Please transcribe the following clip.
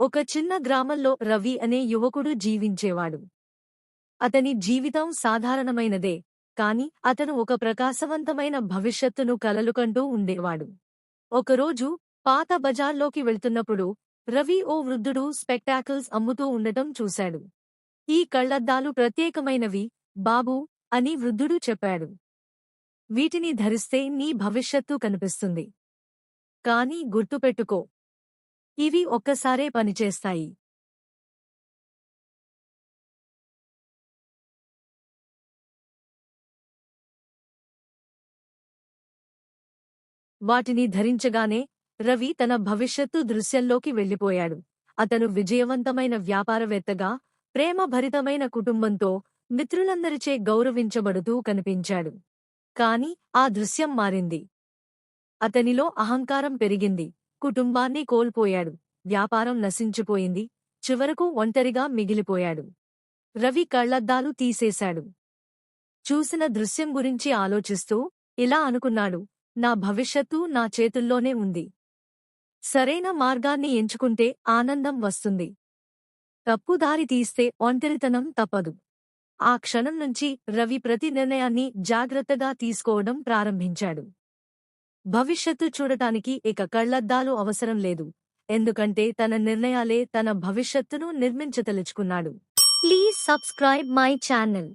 ఒక చిన్న గ్రామంలో రవి అనే యువకుడు జీవించేవాడు. అతని జీవితం సాధారణమైనదే కాని అతను ఒక ప్రకాశవంతమైన భవిష్యత్తును కలలుకంటూ ఉండేవాడు. ఒకరోజు పాత బజార్లోకి వెళ్తున్నప్పుడు రవి ఓ వృద్ధుడు స్పెక్టాకిల్స్ అమ్ముతూ ఉండటం చూశాడు. ఈ కళ్ళద్దాలు ప్రత్యేకమైనవి బాబూ అని వృద్ధుడు చెప్పాడు. వీటిని ధరిస్తే నీ భవిష్యత్తు కనిపిస్తుంది. కాని గుర్తుపెట్టుకో ఇవి ఒక్కసారే పనిచేస్తాయి వాటిని ధరించగానే రవి తన భవిష్యత్తు దృశ్యంలోకి వెళ్ళిపోయాడు. అతను విజయవంతమైన వ్యాపారవేత్తగా ప్రేమభరితమైన కుటుంబంతో మిత్రులందరిచే గౌరవించబడుతూ కనిపించాడు. కాని ఆ దృశ్యం మారింది. అతనిలో అహంకారం పెరిగింది. కుటుంబాన్ని కోల్పోయాడు. వ్యాపారం నశించిపోయింది. చివరకు ఒంటరిగా మిగిలిపోయాడు. రవి కళ్ళద్దాలు తీసేశాడు. చూసిన దృశ్యం గురించి ఆలోచిస్తూ ఇలా అనుకున్నాడు. నా భవిష్యత్తు నా చేతుల్లోనే ఉంది. సరైన మార్గాన్ని ఎంచుకుంటే ఆనందం వస్తుంది. తప్పుదారి తీస్తే ఒంటరితనం తప్పదు. ఆ క్షణం నుంచి రవి ప్రతి నిర్ణయాన్ని జాగ్రత్తగా తీసుకోవడం ప్రారంభించాడు. భవిష్యత్తు చూడటానికి ఇక కళ్ళద్దాలు అవసరం లేదు. ఎందుకంటే తన నిర్ణయాలే తన భవిష్యత్తును నిర్మించదలుచుకున్నాడు. Please subscribe my channel.